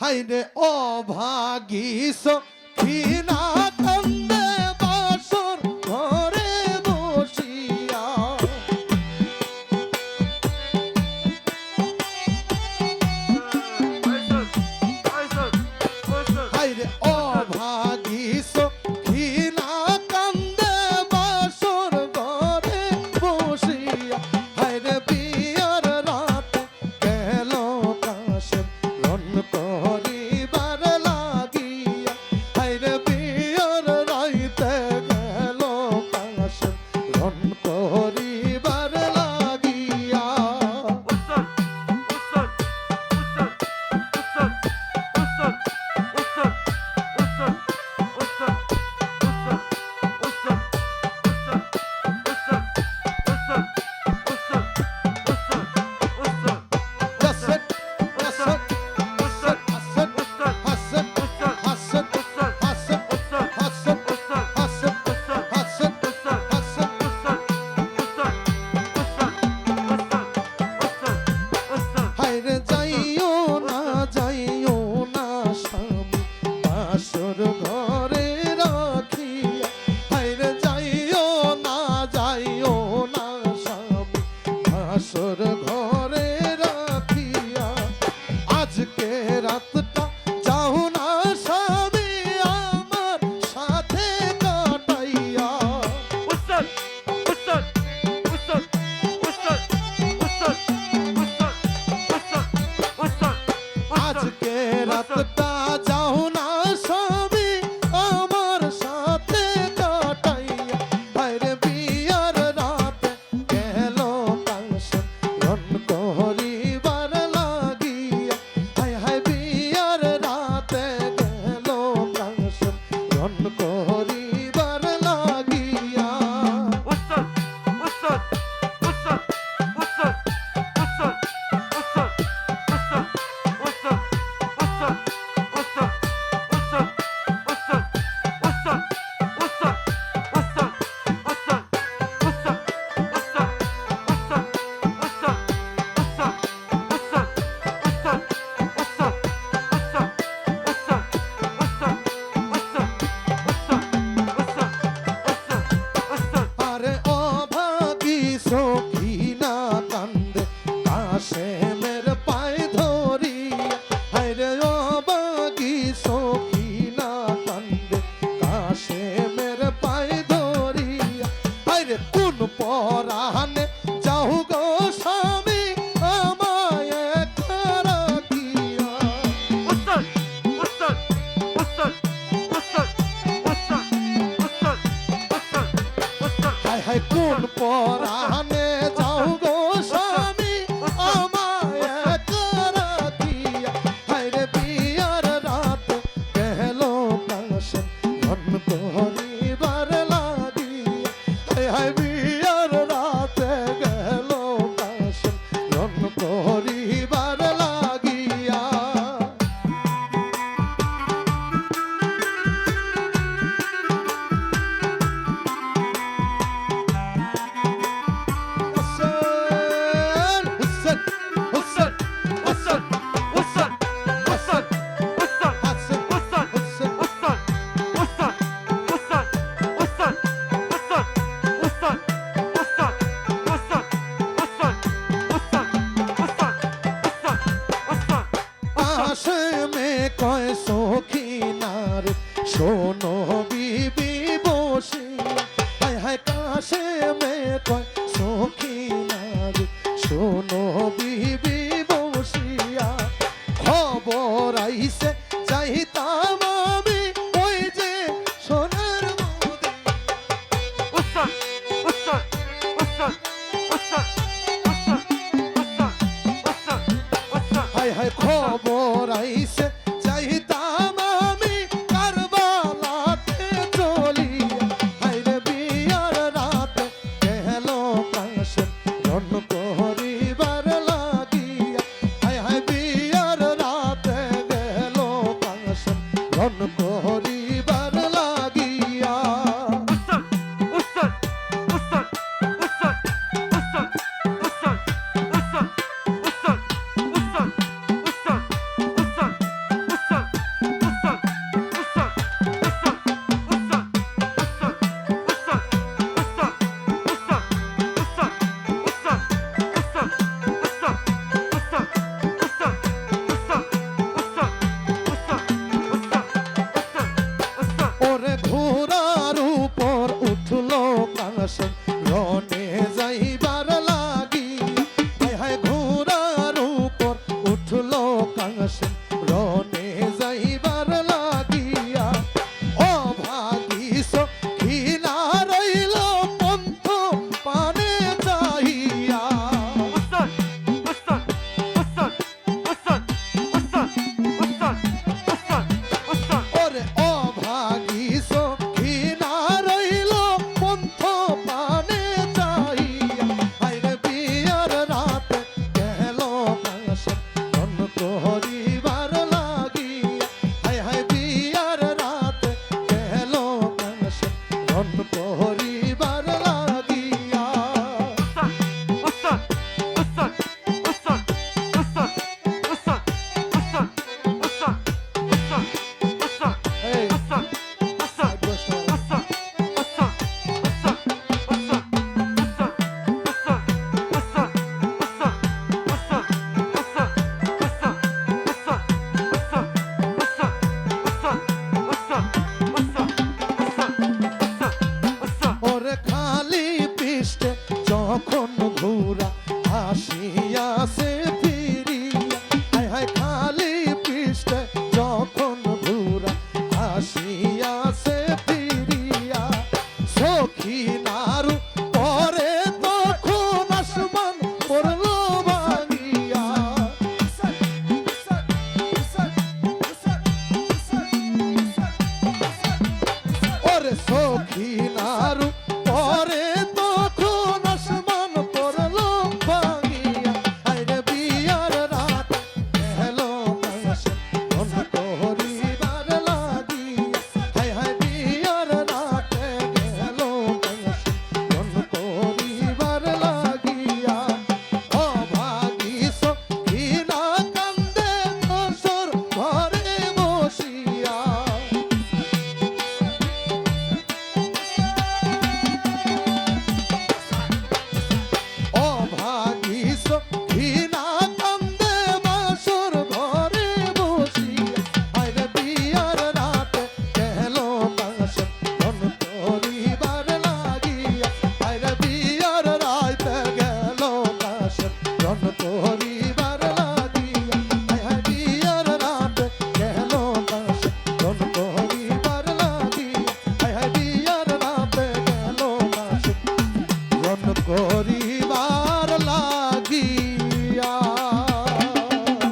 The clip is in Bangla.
হাইরে অভাগী সখিনা আসর কোন পর কাশে মে কয়, সখী নারে শোনো বিবি বসিয়া খবর আইসে চাইতাম আমি ওই যে সোনার উত্তর উত্তর উত্তর E sede.